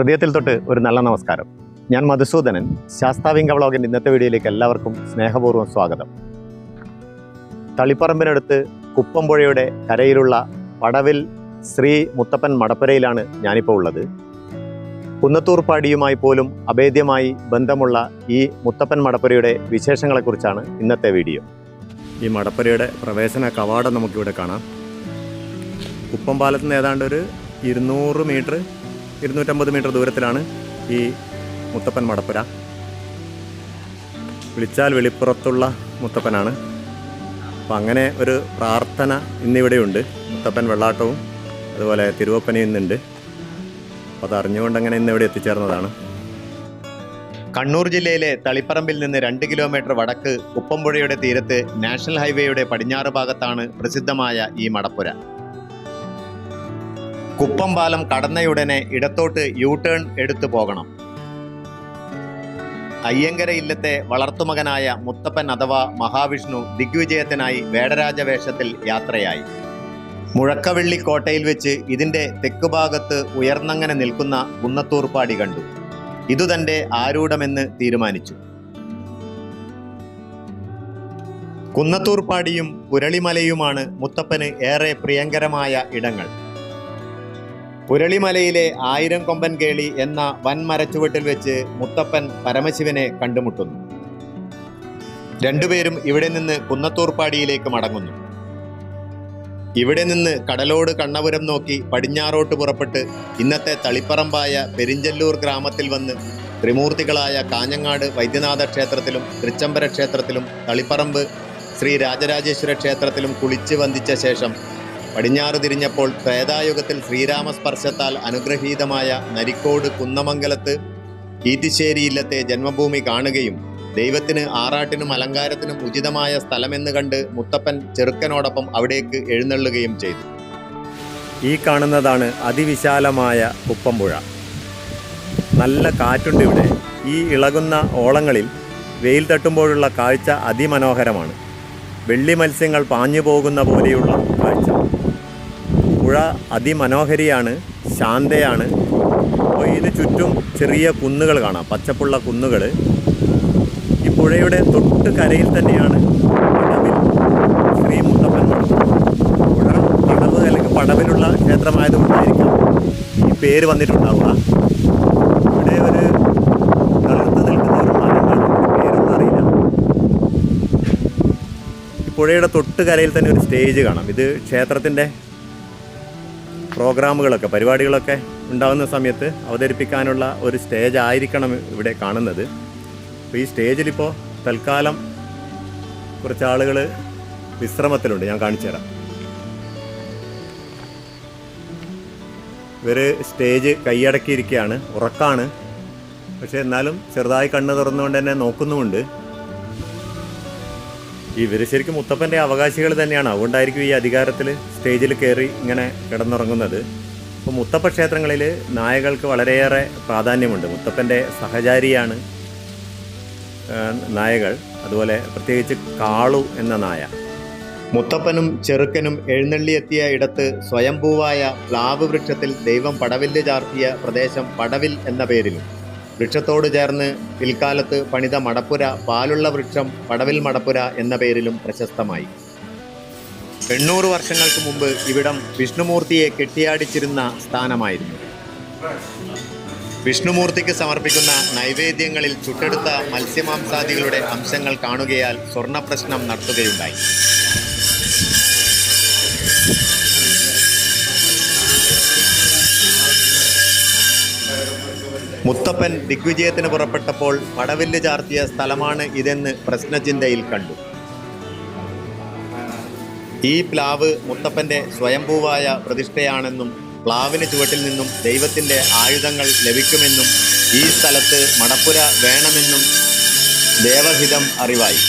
ഹൃദയത്തിൽ തൊട്ട് ഒരു നല്ല നമസ്കാരം. ഞാൻ മധുസൂദനൻ ശാസ്താവിംഗ വ്ളോഗിന്റെ ഇന്നത്തെ വീഡിയോയിലേക്ക് എല്ലാവർക്കും സ്നേഹപൂർവം സ്വാഗതം. തളിപ്പറമ്പിനടുത്ത് കുപ്പമ്പുഴയുടെ കരയിലുള്ള പടവിൽ ശ്രീ മുത്തപ്പൻ മടപ്പുരയിലാണ് ഞാനിപ്പോൾ ഉള്ളത്. കുന്നത്തൂർപ്പാടിയുമായി പോലും അഭേദ്യമായി ബന്ധമുള്ള ഈ മുത്തപ്പൻ മടപ്പുരയുടെ വിശേഷങ്ങളെക്കുറിച്ചാണ് ഇന്നത്തെ വീഡിയോ. ഈ മടപ്പുരയുടെ പ്രവേശന കവാടം നമുക്കിവിടെ കാണാം. കുപ്പം പാലത്ത് നിന്ന് ഏതാണ്ട് ഒരു ഇരുന്നൂറ് മീറ്റർ ഇരുന്നൂറ്റമ്പത് മീറ്റർ ദൂരത്തിലാണ് ഈ മുത്തപ്പൻ മടപ്പുര. വിളിച്ചാൽ വെളിപ്പുറത്തുള്ള മുത്തപ്പനാണ്. അപ്പം അങ്ങനെ ഒരു പ്രാർത്ഥന ഇന്നിവിടെയുണ്ട്. മുത്തപ്പൻ വെള്ളാട്ടവും അതുപോലെ തിരുവപ്പനയും ഇന്നുണ്ട്. അപ്പോൾ അതറിഞ്ഞുകൊണ്ട് അങ്ങനെ ഇന്ന് ഇവിടെ എത്തിച്ചേർന്നതാണ്. കണ്ണൂർ ജില്ലയിലെ തളിപ്പറമ്പിൽ നിന്ന് രണ്ട് കിലോമീറ്റർ വടക്ക് ഉപ്പംപുഴയുടെ തീരത്ത് നാഷണൽ ഹൈവേയുടെ പടിഞ്ഞാറ് ഭാഗത്താണ് പ്രസിദ്ധമായ ഈ മടപ്പുര. കുപ്പം പാലം കടന്നയുടനെ ഇടത്തോട്ട് യു ടേൺ എടുത്തു പോകണം. അയ്യങ്കര ഇല്ലത്തെ വളർത്തുമകനായ മുത്തപ്പൻ അഥവാ മഹാവിഷ്ണു ദിഗ്വിജയത്തിനായി വേടരാജ വേഷത്തിൽ യാത്രയായി. മുഴക്കവെള്ളി കോട്ടയിൽ വെച്ച് ഇതിന്റെ തെക്കുഭാഗത്ത് ഉയർന്നങ്ങനെ നിൽക്കുന്ന കുന്നത്തൂർപ്പാടി കണ്ടു. ഇതു തന്റെ ആരൂഢമെന്ന് തീരുമാനിച്ചു. കുന്നത്തൂർപ്പാടിയും പുരളിമലയുമാണ് മുത്തപ്പന് ഏറെ പ്രിയങ്കരമായ ഇടങ്ങൾ. പുരളിമലയിലെ ആയിരം കൊമ്പൻ കേളി എന്ന വൻ മരച്ചുവട്ടിൽ വെച്ച് മുത്തപ്പൻ പരമശിവനെ കണ്ടുമുട്ടുന്നു. രണ്ടുപേരും ഇവിടെ നിന്ന് കുന്നത്തൂർപ്പാടിയിലേക്ക് മടങ്ങുന്നു. ഇവിടെ നിന്ന് കടലോട് കണ്ണപുരം നോക്കി പടിഞ്ഞാറോട്ട് പുറപ്പെട്ട് ഇന്നത്തെ തളിപ്പറമ്പായ പെരിഞ്ചല്ലൂർ ഗ്രാമത്തിൽ വന്ന് ത്രിമൂർത്തികളായ കാഞ്ഞങ്ങാട് വൈദ്യനാഥ ക്ഷേത്രത്തിലും തൃച്ചംബര ക്ഷേത്രത്തിലും തളിപ്പറമ്പ് ശ്രീ രാജരാജേശ്വര ക്ഷേത്രത്തിലും കുളിച്ച് വന്ദിച്ച ശേഷം പടിഞ്ഞാറ് തിരിഞ്ഞപ്പോൾ ത്രേതായുഗത്തിൽ ശ്രീരാമസ്പർശത്താൽ അനുഗ്രഹീതമായ നരിക്കോട് കുന്നമംഗലത്ത് ഈറ്റിശ്ശേരിയില്ലത്തെ ജന്മഭൂമി കാണുകയും ദൈവത്തിന് ആറാട്ടിനും അലങ്കാരത്തിനും ഉചിതമായ സ്ഥലമെന്ന് കണ്ട് മുത്തപ്പൻ ചെറുക്കനോടൊപ്പം അവിടേക്ക് എഴുന്നള്ളുകയും ചെയ്തു. ഈ കാണുന്നതാണ് അതിവിശാലമായ കുപ്പമ്പുഴ നല്ല കാറ്റുണ്ട് ഇവിടെ. ഈ ഇളകുന്ന ഓളങ്ങളിൽ വെയിൽ തട്ടുമ്പോഴുള്ള കാഴ്ച അതിമനോഹരമാണ്. വെള്ളി മത്സ്യങ്ങൾ പാഞ്ഞു പോകുന്ന പോലെയുള്ള കാഴ്ച. പുഴ അതിമനോഹരിയാണ് ശാന്തയാണ്. അപ്പോൾ ഇതിന് ചുറ്റും ചെറിയ കുന്നുകൾ കാണാം പച്ചപ്പുള്ള കുന്നുകൾ. ഈ പുഴയുടെ തൊട്ട് കരയിൽ തന്നെയാണ് പടവിൽ ശ്രീ മുത്തപ്പൻ പുഴ പടവ് അല്ലെങ്കിൽ പടവിലുള്ള ക്ഷേത്രമായതുകൊണ്ടായിരിക്കാം ഈ പേര് വന്നിട്ടുണ്ടാവുക. ഇവിടെ ഒരു തളിർത്ത് നിൽക്കുന്ന ഒരു മരം പേരൊന്നും അറിയില്ല. ഈ പുഴയുടെ തൊട്ട് കരയിൽ തന്നെ ഒരു സ്റ്റേജ് കാണാം. ഇത് ക്ഷേത്രത്തിന്റെ പ്രോഗ്രാമുകളൊക്കെ പരിപാടികളൊക്കെ ഉണ്ടാകുന്ന സമയത്ത് അവതരിപ്പിക്കാനുള്ള ഒരു സ്റ്റേജ് ആയിരിക്കണം ഇവിടെ കാണുന്നത്. അപ്പോൾ ഈ സ്റ്റേജിലിപ്പോൾ തൽക്കാലം കുറച്ച് ആളുകൾ വിശ്രമത്തിലുണ്ട്. ഞാൻ കാണിച്ചു തരാം. ഇവർ സ്റ്റേജ് കൈയടക്കിയിരിക്കുകയാണ്. ഉറക്കാണ്. പക്ഷേ എന്നാലും ചെറുതായി കണ്ണ് തുറന്നുകൊണ്ട് തന്നെ നോക്കുന്നുമുണ്ട്. ഇവർ ശരിക്കും മുത്തപ്പന്റെ അവകാശികൾ തന്നെയാണ്. അതുകൊണ്ടായിരിക്കും ഈ അധികാരത്തിൽ സ്റ്റേജിൽ കയറി ഇങ്ങനെ കിടന്നുറങ്ങുന്നത്. അപ്പോൾ മുത്തപ്പ ക്ഷേത്രങ്ങളിൽ നായകൾക്ക് വളരെയേറെ പ്രാധാന്യമുണ്ട്. മുത്തപ്പന്റെ സഹചാരിയാണ് നായകൾ. അതുപോലെ പ്രത്യേകിച്ച് കാളു എന്ന നായ. മുത്തപ്പനും ചെറുക്കനും എഴുന്നള്ളിയെത്തിയ ഇടത്ത് സ്വയംഭൂവായ പ്ലാവ് വൃക്ഷത്തിൽ ദൈവം പടവില്ല് ചാർത്തിയ പ്രദേശം പടവിൽ എന്ന പേരിലും. വൃക്ഷത്തോട് ചേർന്ന് പിൽക്കാലത്ത് പണിത മടപ്പുര പാലുള്ള വൃക്ഷം പടവിൽ മടപ്പുര എന്ന പേരിലും പ്രശസ്തമായി. എണ്ണൂറ് വർഷങ്ങൾക്ക് മുമ്പ് ഇവിടം വിഷ്ണുമൂർത്തിയെ കെട്ടിയാടിച്ചിരുന്ന സ്ഥാനമായിരുന്നു. വിഷ്ണുമൂർത്തിക്ക് സമർപ്പിക്കുന്ന നൈവേദ്യങ്ങളിൽ ചുട്ടെടുത്ത മത്സ്യമാംസാദികളുടെ അംശങ്ങൾ കാണുകയാൽ സ്വർണപ്രശ്നം നടത്തുകയുണ്ടായി. മുത്തപ്പൻ ദിഗ്വിജയത്തിന് പുറപ്പെട്ടപ്പോൾ പടവില്ല് ചാർത്തിയ സ്ഥലമാണ് ഇതെന്ന് പ്രശ്നചിന്തയിൽ കണ്ടു. ഈ പ്ലാവ് മുത്തപ്പന്റെ സ്വയംഭൂവായ പ്രതിഷ്ഠയാണെന്നും പ്ലാവിന് ചുവട്ടിൽ നിന്നും ദൈവത്തിന്റെ ആയുധങ്ങൾ ലഭിക്കുമെന്നും ഈ സ്ഥലത്ത് മടപ്പുര വേണമെന്നും ദേവഹിതം അറിവായി.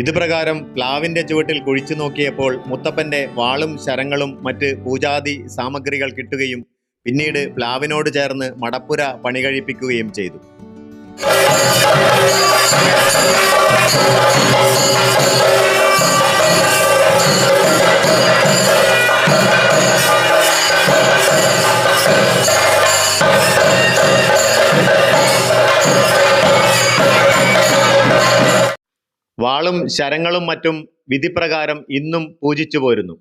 ഇത് പ്രകാരം പ്ലാവിന്റെ ചുവട്ടിൽ കുഴിച്ചു നോക്കിയപ്പോൾ മുത്തപ്പന്റെ വാളും ശരങ്ങളും മറ്റ് പൂജാതി സാമഗ്രികൾ കിട്ടുകയും പിന്നീട് പ്ലാവിനോട് ചേർന്ന് മടപ്പുര പണി കഴിപ്പിക്കുകയും ചെയ്തു. വാളും ശരങ്ങളും മറ്റും വിധിപ്രകാരം ഇന്നും പൂജിച്ചു പോരുന്നു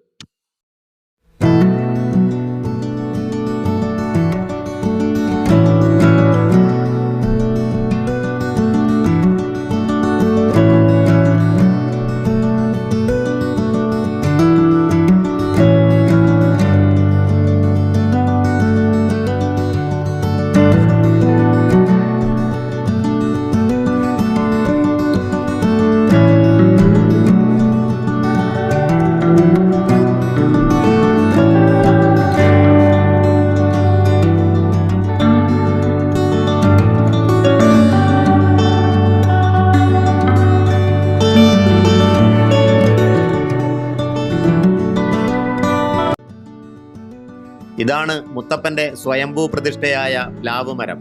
ഇതാണ് മുത്തപ്പന്റെ സ്വയംഭൂ പ്രതിഷ്ഠയായ പ്ലാവ് മരം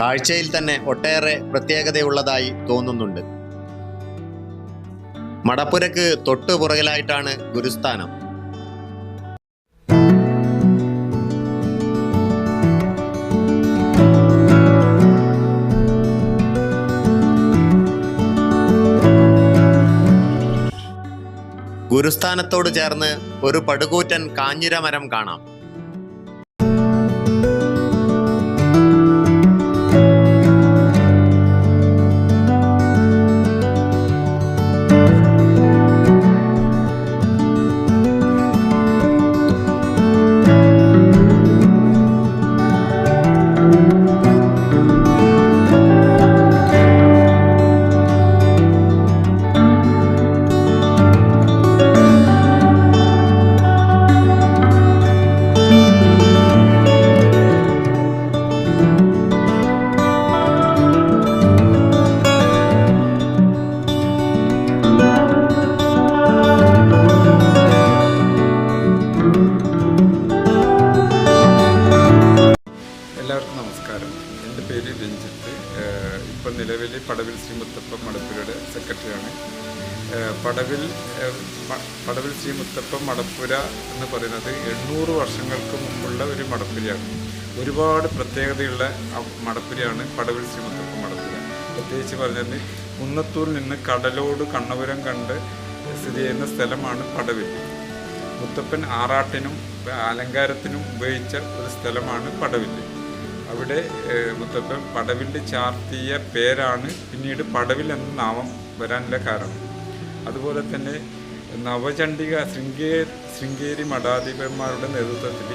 കാഴ്ചയിൽ തന്നെ ഒട്ടേറെ പ്രത്യേകതയുള്ളതായി തോന്നുന്നുണ്ട്. മടപ്പുരക്ക് തൊട്ടു പുറകിലായിട്ടാണ് ഗുരുസ്ഥാനം. ഗുരുസ്ഥാനത്തോട് ചേർന്ന് ഒരു പടുകൂറ്റൻ കാഞ്ഞിരമരം കാണാം. പടവിൽ പടവിൽ ശ്രീ മുത്തപ്പൻ മടപ്പുര എന്ന് പറയുന്നത് എണ്ണൂറ് വർഷങ്ങൾക്ക് മുമ്പുള്ള ഒരു മടപ്പുരയാണ്. ഒരുപാട് പ്രത്യേകതയുള്ള മടപ്പുരയാണ് പടവിൽ ശ്രീ മുത്തപ്പൻ മടപ്പുര. പ്രത്യേകിച്ച് പറഞ്ഞാൽ കുന്നത്തൂരിൽ നിന്ന് കടലോട് കണ്ണപുരം കണ്ട് സ്ഥിതി ചെയ്യുന്ന സ്ഥലമാണ് പടവിൽ. മുത്തപ്പൻ ആറാട്ടിനും അലങ്കാരത്തിനും ഉപയോഗിച്ച ഒരു സ്ഥലമാണ് പടവില്ല് അവിടെ മുത്തപ്പൻ പടവിൽ ചാർത്തിയ പേരാണ് പിന്നീട് പടവിൽ എന്ന നാമം വരാനുള്ള കാരണം. അതുപോലെ തന്നെ നവചണ്ഡിക ശൃംഗേ ശൃംഗേരി മഠാധിപന്മാരുടെ നേതൃത്വത്തിൽ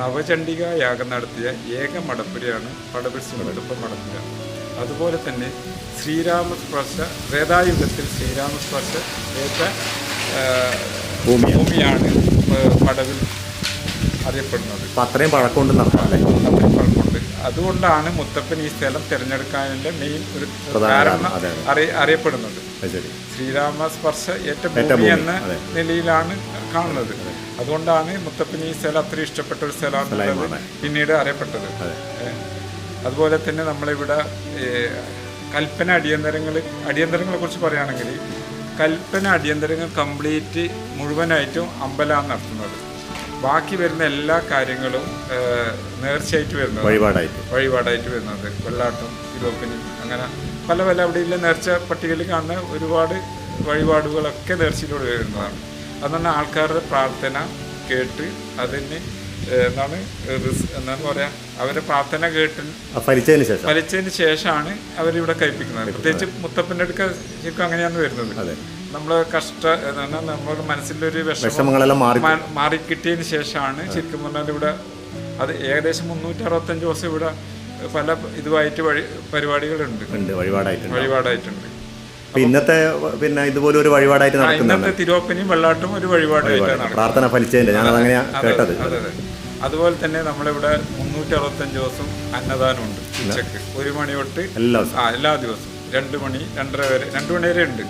നവചണ്ഡിക യാഗം നടത്തിയ ഏക മടപ്പുരയാണ് മുത്തപ്പൻ മടപ്പുര അതുപോലെ തന്നെ ശ്രീരാമസ്പർശ ത്രേതായുഗത്തിൽ ശ്രീരാമസ്പർശ ഏറ്റ ഭൂമിയാണ്. പടവിൽ അറിയപ്പെടുന്നത്. അത്രയും പഴക്കമുണ്ട് അത്രയും പഴക്കമുണ്ട്. അതുകൊണ്ടാണ് മുത്തപ്പൻ ഈ സ്ഥലം തിരഞ്ഞെടുക്കാനുള്ള മെയിൻ ഒരു കാരണം. അറിയപ്പെടുന്നത്. ശരി ശ്രീരാമ സ്പർശ ഏറ്റവും എന്ന നിലയിലാണ് കാണുന്നത്. അതുകൊണ്ടാണ് മുത്തപ്പൻ ഈ സ്ഥലം അത്ര ഇഷ്ടപ്പെട്ട ഒരു സ്ഥലമാണ്. പിന്നീട് അറിയപ്പെട്ടത്. അതുപോലെ തന്നെ നമ്മളിവിടെ കൽപ്പന അടിയന്തരങ്ങൾ അടിയന്തരങ്ങളെ കുറിച്ച് പറയുകയാണെങ്കിൽ കൽപ്പന അടിയന്തരങ്ങൾ കംപ്ലീറ്റ് മുഴുവനായിട്ടും അമ്പലമാണ് നടത്തുന്നത്. ബാക്കി വരുന്ന എല്ലാ കാര്യങ്ങളും നേർച്ചയായിട്ട് വരുന്നത്. വഴിപാടായിട്ട്. വഴിപാടായിട്ട് വരുന്നത്. വെള്ളാട്ടം തിരുവപ്പനി അങ്ങനെ പല പല അവിടെയുള്ള നേർച്ച പട്ടികയിൽ കാണുന്ന ഒരുപാട് വഴിപാടുകളൊക്കെ നേർച്ചയിലൂടെ വരുന്നതാണ്. അതുകൊണ്ട് ആൾക്കാരുടെ പ്രാർത്ഥന കേട്ട് അതിന് എന്താണ് എന്താണ് പറയാ അവരെ പ്രാർത്ഥന കേട്ട് ഫലിച്ചതിന് ശേഷം. ഫലിച്ചതിന് ശേഷമാണ് അവരിവിടെ കഴിപ്പിക്കുന്നത്. പ്രത്യേകിച്ച് മുത്തപ്പന്റെ അടുക്ക ശരിക്കും അങ്ങനെയാണ് വരുന്നത്. അതെ. നമ്മളെ കഷ്ട നമ്മുടെ മനസ്സിലൊരു വിഷമം വിഷമങ്ങളെല്ലാം മാറി കിട്ടിയതിന് ശേഷമാണ് ശരിക്കും പറഞ്ഞാൽ ഇവിടെ അത് ഏകദേശം മുന്നൂറ്റി അറുപത്തഞ്ച് ദിവസം ഇവിടെ പല ഇതുമായിട്ട് വഴി പരിപാടികളുണ്ട്. ഉണ്ട് വഴിപാടായിട്ടുണ്ട്. വഴിപാടായിട്ടുണ്ട്. ഇന്നത്തെ പിന്നെ ഇതുപോലെ ഒരു വഴിപാടായിട്ട് നടക്കുന്നത് ഇന്നത്തെ തിരുവപ്പനിയും വെള്ളാട്ടും ഒരു വഴിപാടായിട്ടാണ് പ്രാർത്ഥന ഫലിച്ചതിന്റെ ഞാൻ അങ്ങനെ കേട്ടത്. അതെ അതെ. അതുപോലെ തന്നെ നമ്മളിവിടെ മുന്നൂറ്റി അറുപത്തഞ്ച് ദിവസം അന്നദാനമുണ്ട് ഉച്ചയ്ക്ക്. ഒരു മണി തൊട്ട് എല്ലാ എല്ലാ ദിവസവും. രണ്ട് മണി രണ്ടര വരെ രണ്ട് മണി വരെ ഉണ്ട്.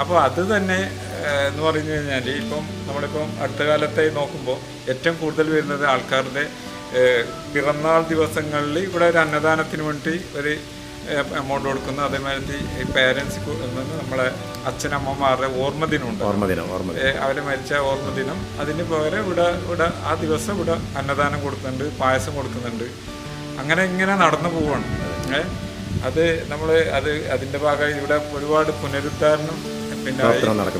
അപ്പോൾ അത് തന്നെ എന്ന് പറഞ്ഞു കഴിഞ്ഞാൽ ഇപ്പം നമ്മളിപ്പം അടുത്ത കാലത്തായി നോക്കുമ്പോൾ ഏറ്റവും കൂടുതൽ വരുന്നത് ആൾക്കാരുടെ പിറന്നാൾ ദിവസങ്ങളിൽ ഇവിടെ ഒരു അന്നദാനത്തിന് വേണ്ടി ഒരു എമൗണ്ട് കൊടുക്കുന്നു. അതേമാതിരി ഈ പേരൻസ് നമ്മളെ അച്ഛനമ്മമാരുടെ ഓർമ്മദിനമുണ്ട്. ഓർമ്മദിനം അവരെ മരിച്ച ഓർമ്മദിനം. അതിന് പകരം ഇവിടെ ഇവിടെ ആ ദിവസം ഇവിടെ അന്നദാനം കൊടുക്കുന്നുണ്ട് പായസം കൊടുക്കുന്നുണ്ട്. അങ്ങനെ ഇങ്ങനെ നടന്നു പോവാണ്. അത് നമ്മൾ അത് അതിന്റെ ഭാഗമായി ഇവിടെ ഒരുപാട് പുനരുദ്ധാരണം പിന്നെ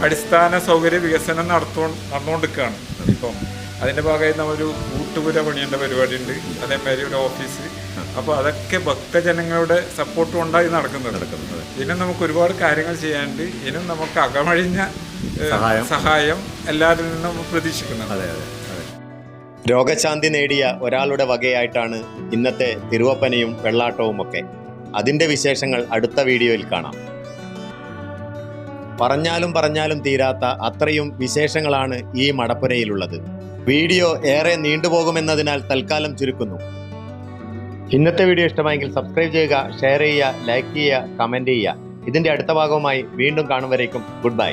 അടിസ്ഥാന സൗകര്യ വികസനം നടത്തോ നടന്നുകൊണ്ടിരിക്കുകയാണ്. ഇപ്പം അതിന്റെ ഭാഗമായി നമ്മളൊരു കൂട്ടുപുര പണിയേണ്ട പരിപാടി ഉണ്ട് അതേമാതിരി ഒരു ഓഫീസ്. അപ്പോൾ അതൊക്കെ ഭക്തജനങ്ങളുടെ സപ്പോർട്ടും ഉണ്ടായി നടക്കുന്നുണ്ട് നടക്കുന്നത്. ഇനിയും നമുക്ക് ഒരുപാട് കാര്യങ്ങൾ ചെയ്യാനുണ്ട്. ഇനിയും നമുക്ക് അകമഴിഞ്ഞ സഹായം. എല്ലാവരിൽ നിന്നും പ്രതീക്ഷിക്കുന്നുണ്ട് അതെ അതെ രോഗശാന്തി നേടിയ ഒരാളുടെ വകയായിട്ടാണ് ഇന്നത്തെ തിരുവപ്പനയും വെള്ളാട്ടവും ഒക്കെ. അതിന്റെ വിശേഷങ്ങൾ അടുത്ത വീഡിയോയിൽ കാണാം. പറഞ്ഞാലും പറഞ്ഞാലും തീരാത്ത അത്രയും വിശേഷങ്ങളാണ് ഈ മടപ്പുരയിലുള്ളത്. വീഡിയോ ഏറെ നീണ്ടുപോകുമെന്നതിനാൽ തൽക്കാലം ചുരുക്കുന്നു. ഇന്നത്തെ വീഡിയോ ഇഷ്ടമായെങ്കിൽ സബ്സ്ക്രൈബ് ചെയ്യുക ഷെയർ ചെയ്യുക ലൈക്ക് ചെയ്യുക കമന്റ് ചെയ്യുക. ഇതിന്റെ അടുത്ത ഭാഗവുമായി വീണ്ടും കാണും വരേക്കും. Good bye.